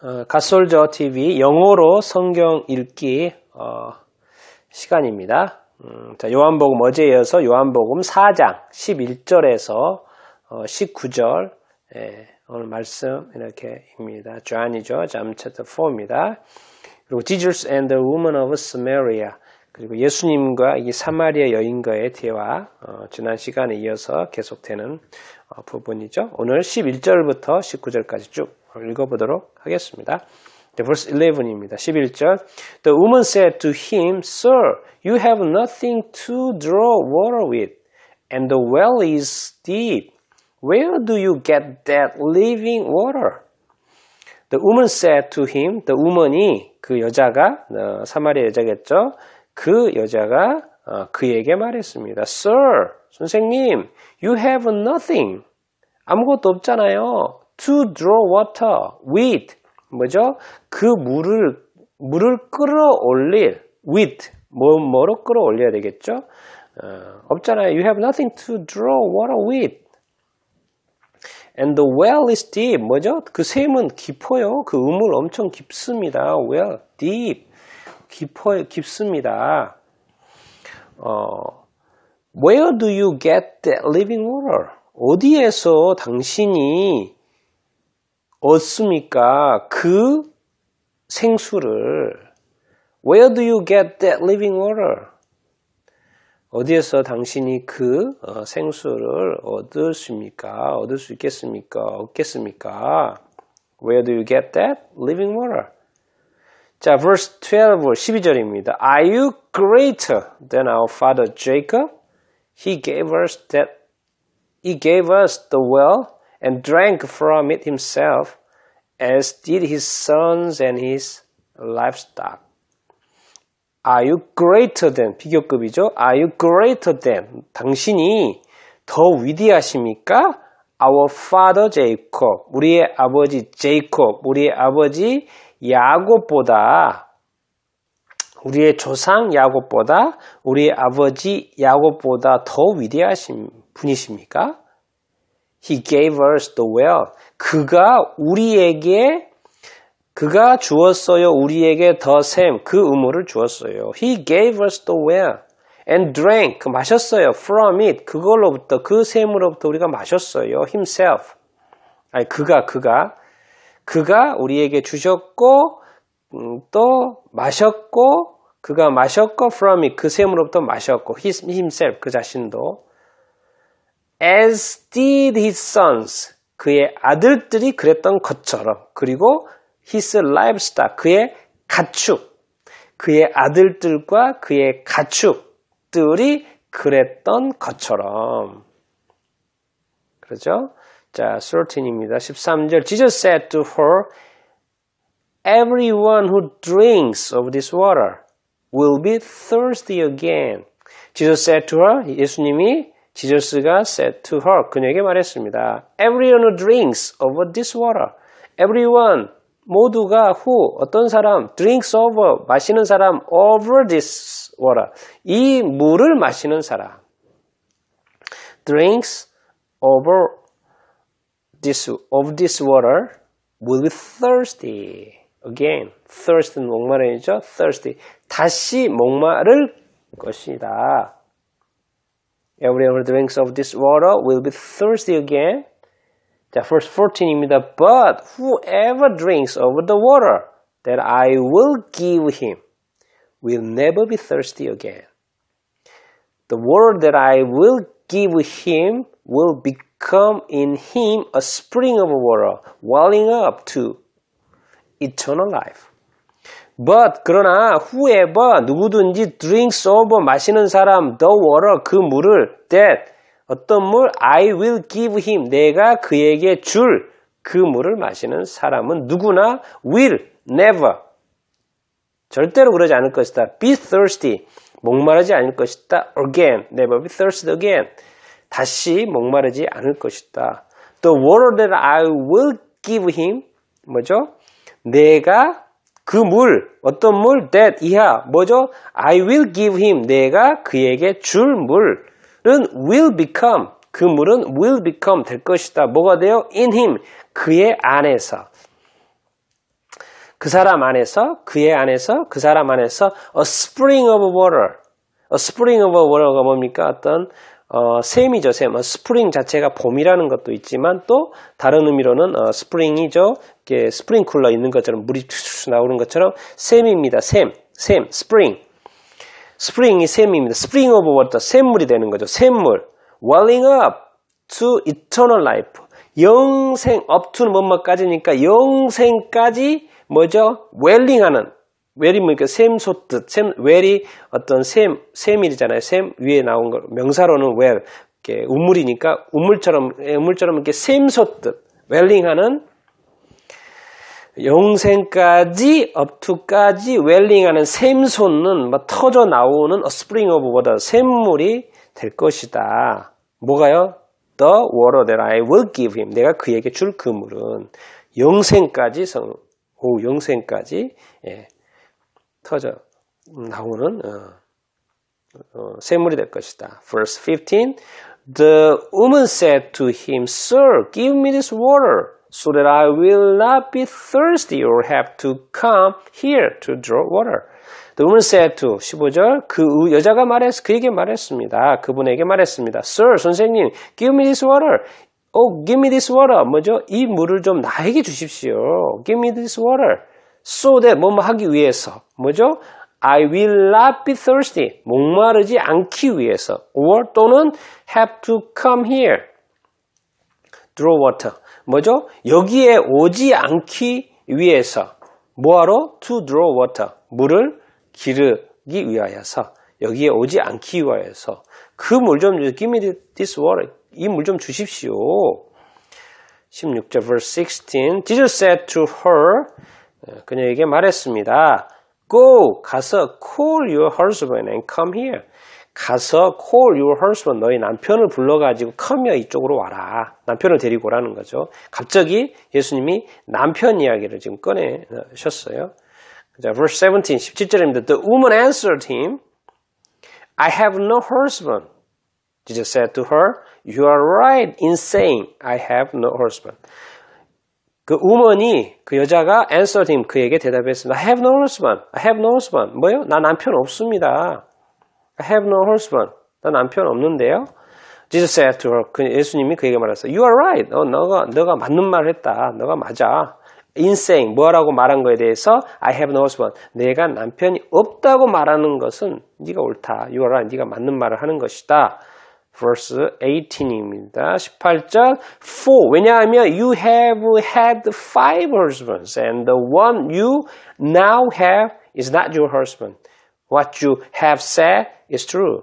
어, 갓솔저 TV 영어로 성경 읽기 어, 시간입니다. 음, 자, 요한복음 어제 이어서 요한복음 4장 11절에서 어, 19절 예, 오늘 말씀 이렇게입니다. 존이죠. 잠 챕터 4입니다. 그리고 Jesus and the Woman of Samaria 그리고 예수님과 이 사마리아 여인과의 대화 어, 지난 시간에 이어서 계속되는 어, 부분이죠. 오늘 11절부터 19절까지 쭉 읽어보도록 하겠습니다. 네, verse 11입니다. 11절 The woman said to him, Sir, you have nothing to draw water with, and the well is deep. Where do you get that living water? The woman said to him, the woman이 그 여자가 어, 사마리아 여자겠죠. 그 여자가 어, 그에게 말했습니다. Sir, 선생님, you have nothing. 아무것도 없잖아요. To draw water with 뭐죠? 그 물을 물을 끌어올릴 with 뭐 뭐로 끌어올려야 되겠죠? 어, 없잖아요. You have nothing to draw water with. And the well is deep. 뭐죠? 그 샘은 깊어요. 그 우물 엄청 깊습니다. Well, deep. 깊어요. 깊습니다. 어, Where do you get that living water? 어디에서 당신이 얻습니까? 그 생수를 Where do you get that living water? 어디에서 당신이 그 어, 생수를 얻으십니까? 얻을 수 있겠습니까? 얻겠습니까? Where do you get that living water? 자, verse 12, 12절입니다. Are you greater than our father Jacob? He gave us that he gave us the well and drank from it himself, as did his sons and his livestock. Are you greater than 비교급이죠? Are you greater than 당신이 더 위대하십니까? Our father Jacob, 우리의 아버지 제이콥, 우리의 아버지 야곱보다 우리의 조상 야곱보다 우리의 아버지 야곱보다 더 위대하신 분이십니까? He gave us the well. 그가 우리에게 그가 주었어요. 우리에게 더 샘, 그 우물을 주었어요. He gave us the well and drank. 마셨어요. From it. 그걸로부터 그 샘으로부터 우리가 마셨어요. Himself. 아니 그가 그가 그가 우리에게 주셨고 음, 또 마셨고 그가 마셨고 from it 그 샘으로부터 마셨고 his, himself 그 자신도. As did his sons 그의 아들들이 그랬던 것처럼. 그리고 his livestock 그의 가축 그의 아들들과 그의 가축들이 그랬던 것처럼. 그렇죠? 자, 13입니다. 13절 Jesus said to her Everyone who drinks of this water will be thirsty again. Jesus said to her 예수님이 지저스가 said to her 그녀에게 말했습니다. Everyone who drinks of this water. Everyone 모두가 who 어떤 사람 drinks over 마시는 사람 over this water 이 물을 마시는 사람 drinks over this of this water will be thirsty again thirst는 목마름이죠 thirsty 다시 목마를 것이다 Everyone who drinks of this water will be thirsty again. 자, verse 14입니다. But whoever drinks of the water that I will give him will never be thirsty again. The water that I will give him will become in him a spring of water welling up to eternal life. But 그러나 whoever 누구든지 drinks over 마시는 사람 the water 그 물을 that 어떤 물 I will give him 내가 그에게 줄 그 물을 마시는 사람은 누구나 will never 절대로 그러지 않을 것이다. be thirsty 목마르지 않을 것이다. again never be thirsty again 다시 목마르지 않을 것이다. The water that I will give him 뭐죠? 내가 그 물, 어떤 물, that 이하, 뭐죠? I will give him, 내가 그에게 줄 물은 will become, 그 물은 will become 될 것이다. 뭐가 돼요? in him, 그의 안에서. 그 사람 안에서 그의 안에서 그 사람 안에서 a spring of water. a spring of water가 뭡니까? 어떤 어, 샘이죠, 샘. 어, 스프링 자체가 봄이라는 것도 있지만 또 다른 의미로는 어, 스프링이죠. 이렇게 스프링쿨러 있는 것처럼 물이 툭툭 나오는 것처럼 샘입니다. 샘, 샘, 스프링. 스프링이 샘입니다. 스프링 오브 워터, 샘물이 되는 거죠. 샘물. welling up to eternal life. 영생, up to는 뭐뭐까지니까 영생까지 뭐죠? 웰링하는 웰이 뭐니까 샘 솟듯 샘 웰이 어떤 샘 샘이잖아요. 샘 위에 나온 거 명사로는 웰 이렇게 우물이니까 우물처럼 우물처럼 이렇게 샘 솟듯 웰링하는 영생까지 업투까지 웰링하는 샘 솟는 뭐 터져 나오는 스프링 오브 워터 샘물이 될 것이다. 뭐가요? The water that I will give him. 내가 그에게 줄 그물은 영생까지 성, 오 영생까지 예, 터져 나오는 어, 어, 샘물이 될 것이다. Verse 15. The woman said to him, Sir, give me this water so that I will not be thirsty or have to come here to draw water. The woman said to 15절 그 여자가 말했 그에게 말했습니다. 그분에게 말했습니다. Sir, 선생님, give me this water. Oh, give me this water. 뭐죠? 이 물을 좀 나에게 주십시오. Give me this water. So that 뭐뭐 하기 위해서. 뭐죠? I will not be thirsty. 목마르지 않기 위해서. Or 또는 have to come here. Draw water. 뭐죠? 여기에 오지 않기 위해서. 뭐하러? To draw water. 물을 기르기 위하여서. 여기에 오지 않기 위하여서. 그 물 좀, give me this water. 이 물 좀 주십시오. 16절 verse 16. Jesus said to her. 그녀에게 말했습니다. Go, 가서 call your husband and come here. 가서 call your husband, 너희 남편을 불러가지고 come here 이쪽으로 와라. 남편을 데리고 오라는 거죠. 갑자기 예수님이 남편 이야기를 지금 꺼내셨어요. 자, verse 17, 17절입니다. The woman answered him, I have no husband. Jesus said to her, You are right in saying, I have no husband. 그 우먼이 그 여자가 answered him 그에게 대답했습니다. I have no husband. I have no husband. 뭐요? 나 남편 없습니다. I have no husband. 나 남편 없는데요. Jesus said to her. 그 예수님이 그에게 말했어요. You are right. 어, 너가 너가 맞는 말을 했다. 너가 맞아. 인생 뭐라고 말한 거에 대해서 I have no husband. 내가 남편이 없다고 말하는 것은 네가 옳다. You are right. 네가 맞는 말을 하는 것이다. Verse 18입니다. 18절 For 왜냐하면 you have had five husbands and the one you now have is not your husband. What you have said is true.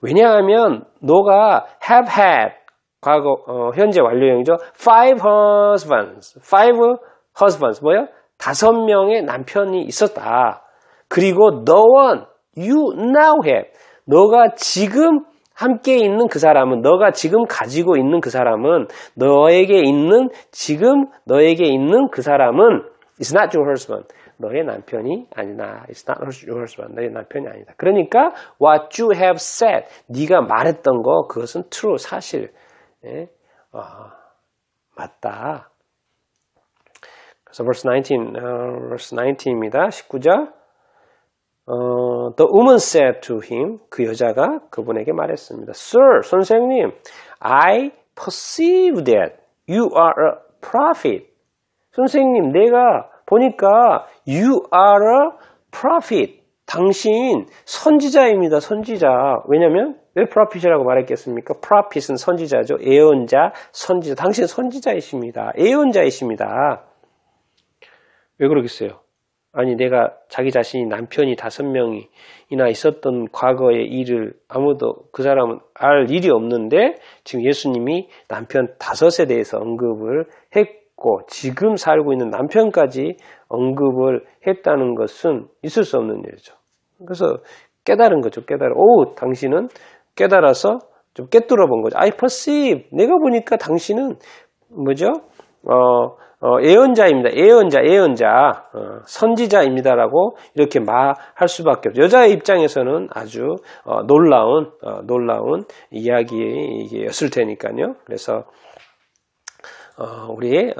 왜냐하면 너가 have had 과거 어, 현재 완료형이죠. five husbands. five husbands 뭐요? 다섯 명의 남편이 있었다. 그리고 the one you now have. 너가 지금 함께 있는 그 사람은 너가 지금 가지고 있는 그 사람은 너에게 있는 지금 너에게 있는 그 사람은 is not your husband. 너의 남편이 아니다. It's not your husband. 너의 남편이 아니다. 그러니까 what you have said, 네가 말했던 거 그것은 true 사실. 예? 어, 맞다. 그래서 verse 19, uh, verse 19입니다. 19절. 어, the woman said to him, 그 여자가 그분에게 말했습니다. Sir, 선생님, I perceive that you are a prophet. 선생님, 내가 보니까 you are a prophet. 당신 선지자입니다. 선지자. 왜냐면 왜 prophet이라고 말했겠습니까? prophet은 선지자죠. 예언자, 선지자. 당신 선지자이십니다. 예언자이십니다. 왜 그러겠어요? 아니 내가 자기 자신이 남편이 다섯 명이나 있었던 과거의 일을 아무도 그 사람은 알 일이 없는데 지금 예수님이 남편 다섯에 대해서 언급을 했고 지금 살고 있는 남편까지 언급을 했다는 것은 있을 수 없는 일이죠. 그래서 깨달은 거죠. 깨달아. 오, 당신은 깨달아서 좀 깨뚫어 본 거죠. I perceive. 내가 보니까 당신은 뭐죠? 어, 어, 예언자입니다. 예언자, 예언자, 어, 선지자입니다라고 이렇게 말할 수밖에 없죠. 여자의 입장에서는 아주 어, 놀라운, 어, 놀라운 이야기였을 테니까요. 그래서 어, 우리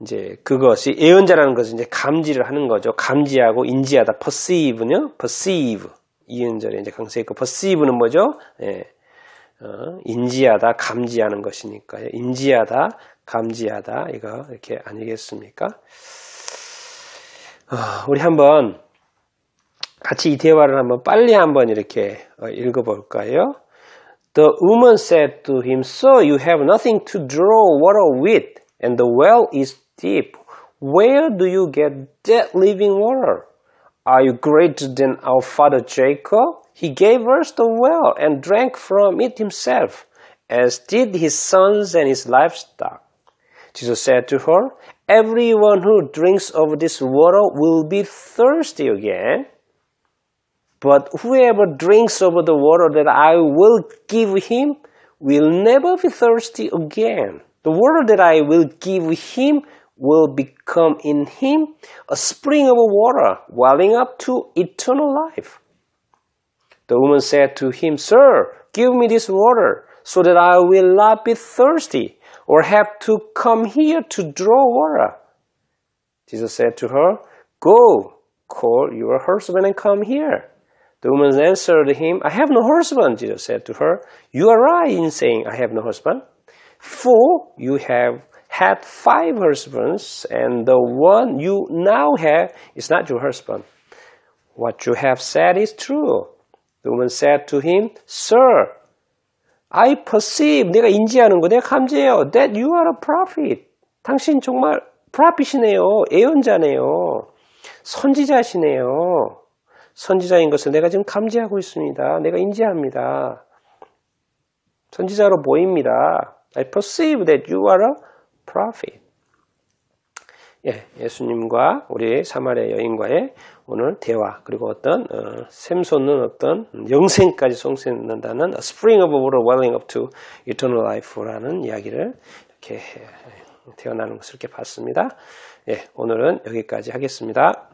이제 그것이 예언자라는 것은 이제 감지를 하는 거죠. 감지하고 인지하다. perceive는요. perceive. 이은절에 이제 강세 있고 perceive는 뭐죠? 예. 어, 인지하다, 감지하는 것이니까요. 인지하다, 감지하다 이거 이렇게 아니겠습니까? 어, 우리 한번 같이 이 대화를 한번 빨리 한번 이렇게 어, 읽어볼까요? The woman said to him, Sir, you have nothing to draw water with, and the well is deep. Where do you get that living water? Are you greater than our father Jacob? He gave us the well and drank from it himself, as did his sons and his livestock. Jesus said to her, Everyone who drinks of this water will be thirsty again. But whoever drinks of the water that I will give him will never be thirsty again. The water that I will give him will become in him a spring of water welling up to eternal life. The woman said to him, Sir, give me this water so that I will not be thirsty or have to come here to draw water. Jesus said to her, Go, call your husband and come here. The woman answered him, I have no husband. Jesus said to her, You are right in saying, I have no husband. For you have had five husbands, and the one you now have is not your husband. What you have said is true. The woman said to him, Sir, I perceive, 내가 인지하는 거, 내가 감지해요. That you are a prophet. 당신 정말 prophet이네요. 예언자네요. 선지자시네요. 선지자인 것을 내가 지금 감지하고 있습니다. 내가 인지합니다. 선지자로 보입니다. I perceive that you are a prophet. 예, 예수님과 우리 사마리아 여인과의 오늘 대화 그리고 어떤 어, 샘솟는 어떤 영생까지 송생한다는 spring of water welling up to eternal life라는 이야기를 이렇게 태어나는 것을 이렇게 봤습니다. 예, 오늘은 여기까지 하겠습니다.